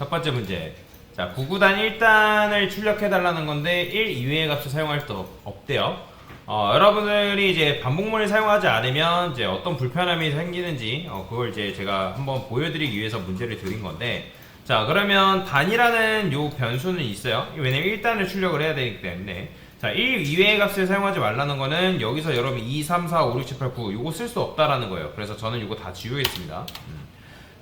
첫 번째 문제. 자, 9구단 1단을 출력해달라는 건데 1 이외의 값을 사용할 수 없- 없대요. 어, 여러분들이 이제 반복문을 사용하지 않으면 이제 어떤 불편함이 생기는지 어, 그걸 이제 제가 한번 보여드리기 위해서 문제를 드린 건데 자 그러면 단이라는 요 변수는 있어요. 왜냐면 1단을 출력을 해야 되기 때문에 자, 1 이외의 값을 사용하지 말라는 거는 여기서 여러분 2, 3, 4, 5, 6, 7, 8, 9 요거 쓸 수 없다라는 거예요. 그래서 저는 요거 다 지우겠습니다. 음.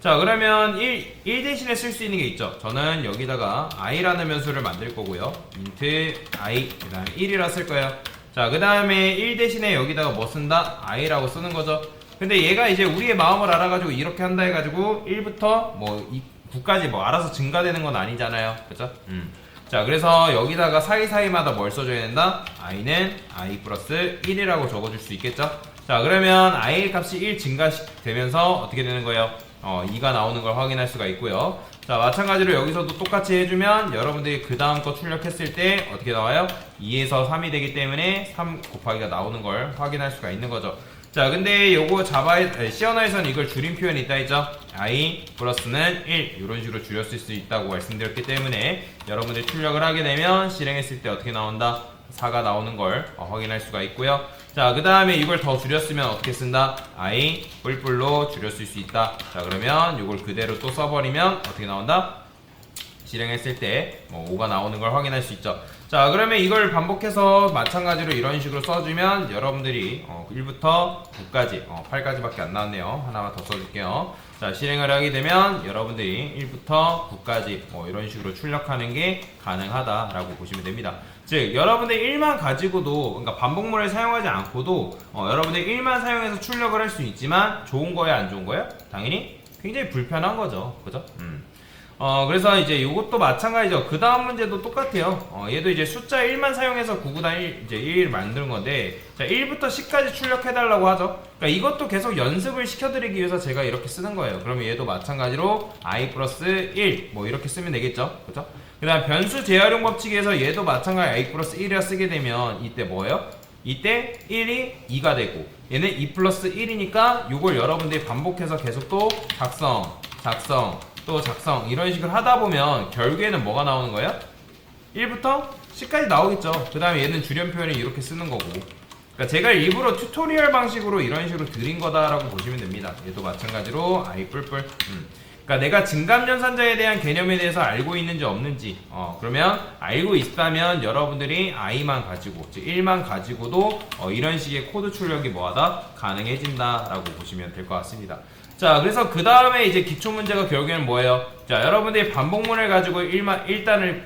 자 그러면 1, 1 대신에 쓸 수 있는 게 있죠 저는 여기다가 i라는 변수를 만들 거고요 int i 그 다음에 1이라 쓸 거예요 자 그 다음에 1 대신에 여기다가 뭐 쓴다? i라고 쓰는 거죠 근데 얘가 이제 우리의 마음을 알아가지고 이렇게 한다 해가지고 1부터 뭐 9까지 뭐 알아서 증가되는 건 아니잖아요 그죠? 음. 자 그래서 여기다가 사이사이마다 뭘 써줘야 된다? i는 i 플러스 1이라고 적어줄 수 있겠죠? 자 그러면 i 값이 1 증가되면서 어떻게 되는 거예요? 어, 2가 나오는 걸 확인할 수가 있고요. 자, 마찬가지로 여기서도 똑같이 해주면 여러분들이 그 다음 거 출력했을 때 어떻게 나와요? 2에서 3이 되기 때문에 3 곱하기가 나오는 걸 확인할 수가 있는 거죠. 자, 근데 요거 자바에, 시어나에서는 이걸 줄임 표현이 있다 했죠? i 플러스는 1 이런 식으로 줄였을 수 있다고 말씀드렸기 때문에 여러분들이 출력을 하게 되면 실행했을 때 어떻게 나온다? 4가 나오는 걸 어, 확인할 수가 있고요. 자, 그 다음에 이걸 더 줄였으면 어떻게 쓴다? i 뿔뿔로 줄였을 수 있다. 자, 그러면 이걸 그대로 또 써버리면 어떻게 나온다? 실행했을 때 뭐 5가 나오는 걸 확인할 수 있죠. 자, 그러면 이걸 반복해서 마찬가지로 이런 식으로 써주면 여러분들이 어, 1부터 9까지, 어, 8까지 밖에 안 나왔네요. 하나만 더 써줄게요. 자, 실행을 하게 되면 여러분들이 1부터 9까지 뭐 이런 식으로 출력하는 게 가능하다라고 보시면 됩니다. 즉, 여러분들 1만 가지고도, 그러니까 반복문을 사용하지 않고도 어, 여러분들 1만 사용해서 출력을 할 수 있지만 좋은 거예요, 안 좋은 거예요? 당연히 굉장히 불편한 거죠. 그죠? 음. 어, 그래서 이제 이것도 마찬가지죠. 그 다음 문제도 똑같아요. 어, 얘도 이제 숫자 1만 사용해서 9구단 1, 이제 1 만드는 건데, 자, 1부터 10까지 출력해 달라고 하죠. 그러니까 이것도 계속 연습을 시켜드리기 위해서 제가 이렇게 쓰는 거예요. 그러면 얘도 마찬가지로 i 플러스 1, 뭐 이렇게 쓰면 되겠죠. 그죠? 그 다음 변수 재활용 법칙에서 얘도 마찬가지 i 플러스 1이라 쓰게 되면 이때 뭐예요? 이때 1이 2가 되고, 얘는 2 플러스 1이니까 이걸 여러분들이 반복해서 계속 또 작성, 작성, 또 작성 이런 식으로 하다 보면 결국에는 뭐가 나오는 거예요? 1부터 10까지 나오겠죠. 그 다음에 얘는 줄여 표현을 이렇게 쓰는 거고. 그러니까 제가 일부러 튜토리얼 방식으로 이런 식으로 드린 거다라고 보시면 됩니다. 얘도 마찬가지로 아이 뿔뿔. 음. 그러니까 내가 증감연산자에 대한 개념에 대해서 알고 있는지 없는지 어, 그러면 알고 있다면 여러분들이 i만 가지고 즉 1만 가지고도 어, 이런 식의 코드 출력이 뭐하다 가능해진다 라고 보시면 될 것 같습니다. 자, 그래서 그 다음에 이제 기초 문제가 결국에는 뭐예요? 자, 여러분들이 반복문을 가지고 1만 1단을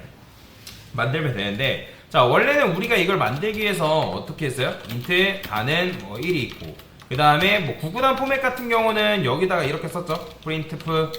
만들면 되는데 자, 원래는 우리가 이걸 만들기 위해서 어떻게 했어요? 인트 단은 뭐 1이 있고 그 다음에 뭐 구구단 포맷 같은 경우는 여기다가 이렇게 썼죠. printf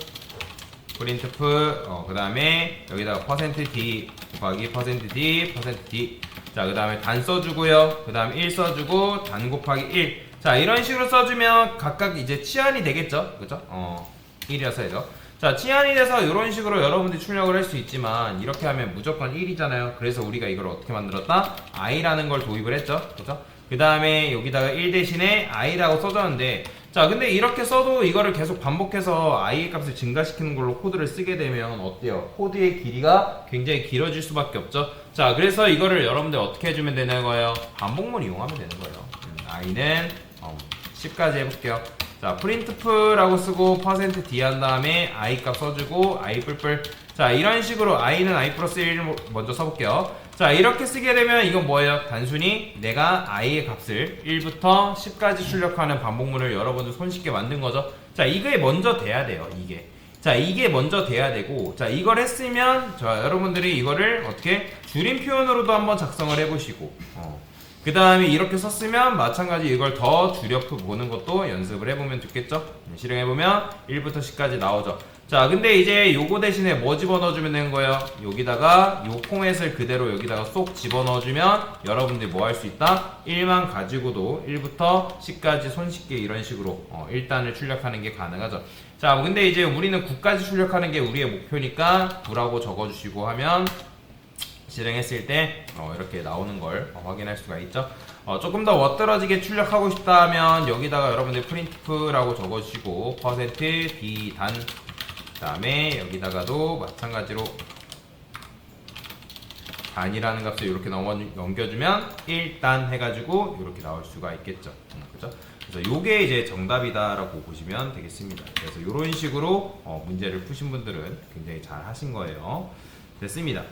printf 어, 그 다음에 여기다가 %d 곱하기 %d %d 자, 그 다음에 단 써주고요. 그 다음에 1 써주고 단 곱하기 1 자, 이런 식으로 써주면 각각 이제 치안이 되겠죠? 그죠? 어, 1이라 써야죠. 자, 치안이 돼서 이런 식으로 여러분들이 출력을 할 수 있지만 이렇게 하면 무조건 1이잖아요. 그래서 우리가 이걸 어떻게 만들었다? i라는 걸 도입을 했죠. 그죠? 그 다음에 여기다가 1 대신에 i라고 써줬는데 자, 근데 이렇게 써도 이거를 계속 반복해서 i 값을 증가시키는 걸로 코드를 쓰게 되면 어때요? 코드의 길이가 굉장히 길어질 수밖에 없죠. 자, 그래서 이거를 여러분들 어떻게 해주면 되는 거예요? 반복문 이용하면 되는 거예요. 음, i는 어, 10까지 해볼게요. 자, printf라고 쓰고 %d 한 다음에 i 값 써주고 i 뿔뿔. 자, 이런 식으로 i는 i 플러스 1 먼저 써볼게요. 자, 이렇게 쓰게 되면 이건 뭐예요? 단순히 내가 i의 값을 1부터 10까지 출력하는 반복문을 여러분들 손쉽게 만든 거죠. 자, 이게 먼저 돼야 돼요. 이게. 자, 이게 먼저 돼야 되고, 자, 이걸 했으면, 자, 여러분들이 이거를 어떻게 줄임 표현으로도 한번 작성을 해보시고, 어. 그 다음에 이렇게 썼으면 마찬가지 이걸 더 줄여 보는 것도 연습을 해보면 좋겠죠? 네, 실행해보면 1부터 10까지 나오죠. 자, 근데 이제 요거 대신에 뭐 집어넣어주면 되는 거예요? 여기다가 요 포맷을 그대로 여기다가 쏙 집어넣어주면 여러분들이 뭐 할 수 있다? 1만 가지고도 1부터 10까지 손쉽게 이런 식으로 어, 1단을 출력하는 게 가능하죠. 자, 뭐 근데 이제 우리는 9까지 출력하는 게 우리의 목표니까 9라고 적어주시고 하면 실행했을 때 어, 이렇게 나오는 걸 어, 확인할 수가 있죠. 어, 조금 더 멋들어지게 출력하고 싶다면 여기다가 여러분들 printf라고 적어주시고 %d 단 다음에 여기다가도 마찬가지로 단이라는 값을 이렇게 넘겨주면 1단 해가지고 이렇게 나올 수가 있겠죠. 음, 그죠? 그래서 요게 이제 정답이다라고 보시면 되겠습니다. 그래서 이런 식으로 어, 문제를 푸신 분들은 굉장히 잘 하신 거예요. 됐습니다.